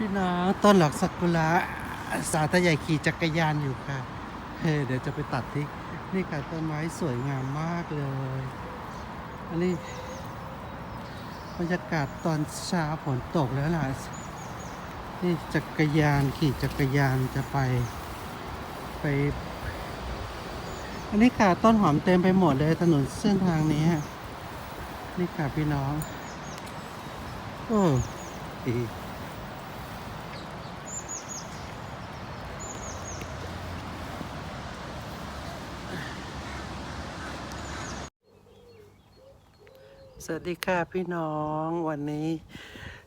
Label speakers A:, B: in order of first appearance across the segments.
A: พี่น้องต้นหลอกสักุระสาธยายขี่จักรยานอยู่ค่ะเฮ้เดี๋ยวจะไปตัดที่นี่ค่ะต้นไม้สวยงามมากเลย อันนี้บรรยากาศตอนเช้าฝนตกแล้วล่ะ นี่จักรยานขี่จักรยานจะไปไป อันนี้ค่ะต้นหอมเต็มไปหมดเลยถนนเส้นทางนี้นี่ค่ะพี่น้อง โอ้ สวัสดีค่ะพี่น้องวันนี้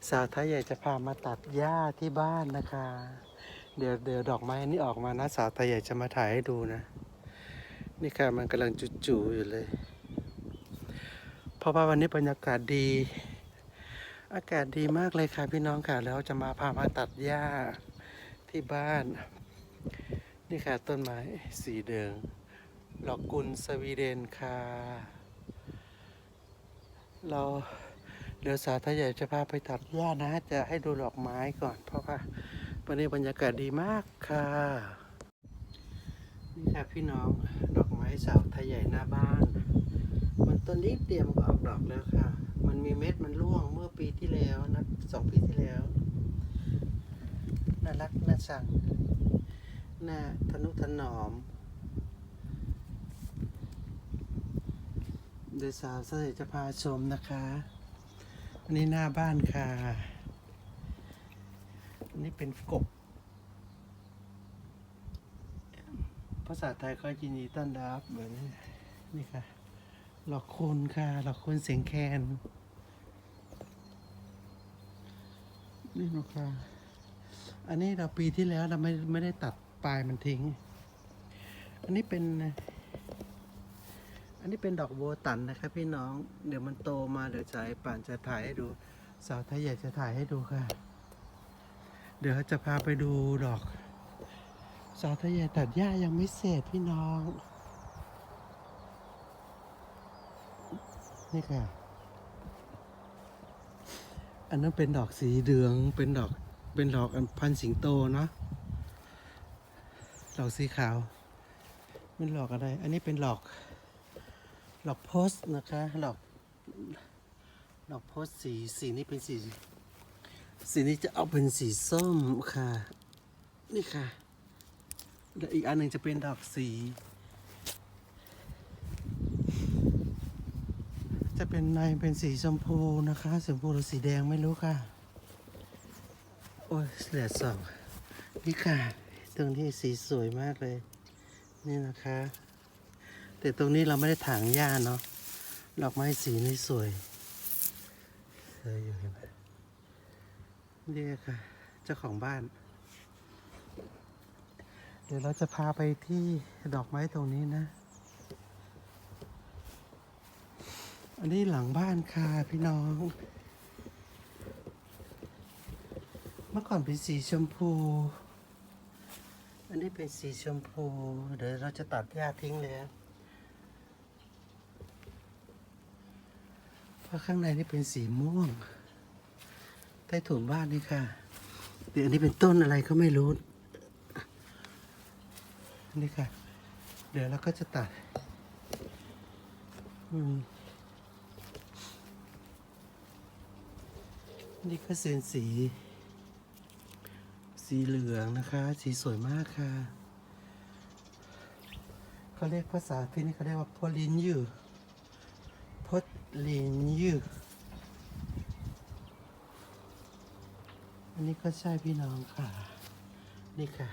A: สาวไทยใหญ่จะพามาตัดหญ้าที่บ้านนะคะ เดี๋ยวเดี๋ยวดอกไม้นี่ออกมานะสาวไทยใหญ่จะมาถ่ายให้ดูนะ นี่ค่ะมันกำลังจุๆอยู่เลย เพราะว่าวันนี้บรรยากาศดี อากาศดีมากเลยค่ะพี่น้องค่ะ แล้วจะมาพามาตัดหญ้าที่บ้าน นี่ค่ะต้นไม้สีเดืองดอกกุลสวีเดนค่ะ เราเดี๋ยวสาธยายจะพาไปตัดหญ้านะ จะให้ดูดอกไม้ก่อน เพราะว่าวันนี้บรรยากาศดีมากค่ะ นี่ค่ะพี่น้องดอกไม้สาวทยใหญ่หน้าบ้าน มันต้นนี้เตรียมก็ออกดอกแล้วค่ะ มันมีเม็ดมันร่วงเมื่อปีที่แล้วนะสองปีที่แล้ว น่ารักน่าชังน่าทนุถนอม เดี๋ยวสาวเสยจจะพาชมนะคะอันนี้หน้าบ้านค่ะอันนี้เป็นกบ ภาษาไทยก็ยินดีต้อนรับเหมือนนี่ค่ะ หลอกคุณค่ะ หลอกคุณเสียงแคน นี่นะคะอันนี้เราปีที่แล้วเราไม่ไม่ได้ตัดปลายมันทิ้ง อันนี้เป็น อันนี้เป็นดอกโบตันนะครับพี่น้อง เดี๋ยวมันโตมาเดี๋ยวจะให้ป่านจะถ่ายให้ดู สาวไทยอยากจะถ่ายให้ดูค่ะ เดี๋ยวจะพาไปดูดอก สาวไทยใหญ่ตัดหญ้ายังไม่เสร็จพี่น้อง นี่ค่ะ อันนั้นเป็นดอกสีเหลือง เป็นดอก เป็นดอกอันพันสิงโตเนาะ ดอกสีขาวเป็นดอกอะไร อันนี้เป็นดอก หลอกโพสนะคะหลอกหลอกโพสสีสีนี้เป็นสีสีนี้จะเอาเป็นสีส้มค่ะ นี่ค่ะแล้วอีกอันหนึ่งจะเป็นดอกสี จะเป็นในเป็นสีชมพูนะคะสีชมพูหรือสีแดงไม่รู้ค่ะ โอ้ยแดดสองนี่ค่ะ ตรงนี้สีสวยมากเลย นี่นะคะ แต่ตรงนี้เราไม่ได้ถางหญ้าเนาะดอกไม้สีนี่สวยสวยอยู่เห็นไหมนี่ค่ะ เจ้าของบ้าน เดี๋ยวเราจะพาไปที่ดอกไม้ตรงนี้นะ อันนี้หลังบ้านค่ะพี่น้อง เมื่อก่อนเป็นสีชมพู อันนี้เป็นสีชมพู เดี๋ยวเราจะตัดหญ้าทิ้งเลยนะ เพราะข้างในนี่เป็นสีม่วง ใต้ถุนบ้านนี่ค่ะเดี๋ยวอันนี้เป็นต้นอะไรก็ไม่รู้ นี่ค่ะ เดี๋ยวเราก็จะตัดนี่ก็เป็นสี สีเหลืองนะคะ สีสวยมากค่ะเขาเรียกภาษาที่นี่เขาเรียกว่าพลินยูพด ลินยูอันนี้ก็ใช่พี่น้องค่ะ นี่ค่ะ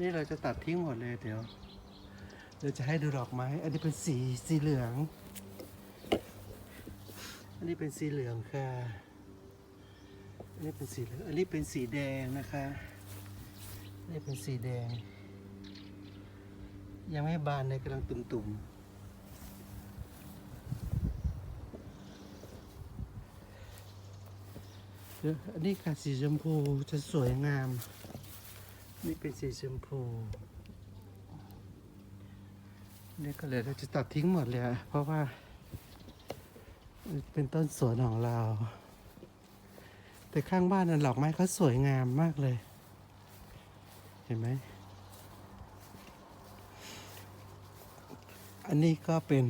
A: นี่เราจะตัดทิ้งหมดเลยเดี๋ยวเดี๋ยวจะให้ดูดอกไม้ อันนี้เป็นสีสีเหลือง อันนี้เป็นสีเหลืองค่ะ อันนี้เป็นสีเหลือง อันนี้เป็นสีแดงนะคะอันนี้เป็นสีแดง ยังไม่บานเลยกำลังตุ่มๆเดี๋ยว อันนี้ค่ะสีชมพูจะสวยงาม นี่เป็นสีชมพู นี่ก็เลยเราจะตัดทิ้งหมดเลยเพราะว่า เป็นต้นสวนของเรา แต่ข้างบ้านนั้นดอกไม้เขาสวยงามมากเลย เห็นไหม อันนี้ก็เป็น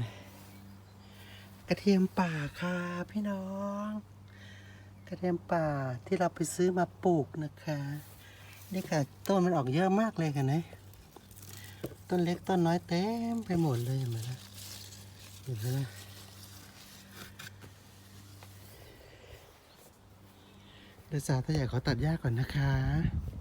A: กระเทียมป่าค่ะพี่น้อง ระเทียมป่าที่เราไปซื้อมาปลูกนะคะ นี่ค่ะต้นมันออกเยอะมากเลยค่ะนะ ต้นเล็กต้นน้อยเต็มไปหมดเลยเห็นไหมล่ะเห็นไหมล่ะเดี๋ยวสาวถ้าอยากขอตัดหญ้าก่อนนะคะ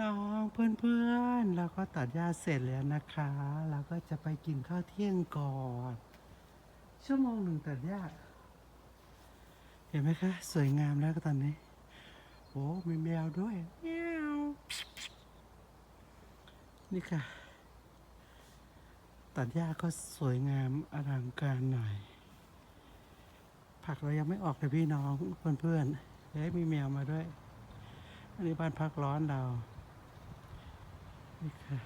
A: น้องเพื่อนๆเราก็ตัดหญ้าเสร็จแล้วนะคะ เราก็จะไปกินข้าวเที่ยงก่อน ชั่วโมงหนึ่งตัดหญ้าเห็นไหมคะ สวยงามแล้วก็ตอนนี้โอ้มีแมวด้วยแมวนี่ค่ะ ตัดหญ้าก็สวยงามอลังการหน่อย ผักเรายังไม่ออกเลยพี่น้องเพื่อนๆเฮ้ยมีแมวมาด้วยอันนี้บ้านพักร้อนเรา นี่ค่ะ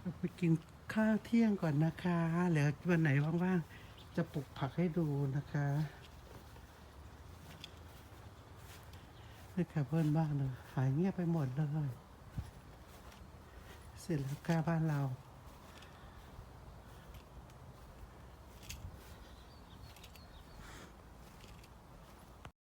A: เราไปกินข้าวเที่ยงก่อนนะคะเดี๋ยววันไหนว่างๆ จะปลูกผักให้ดูนะคะนี่ค่ะเพื่อนบ้านเลยหายเงียบไปหมดเลย เสร็จแล้วค่ะบ้านเรา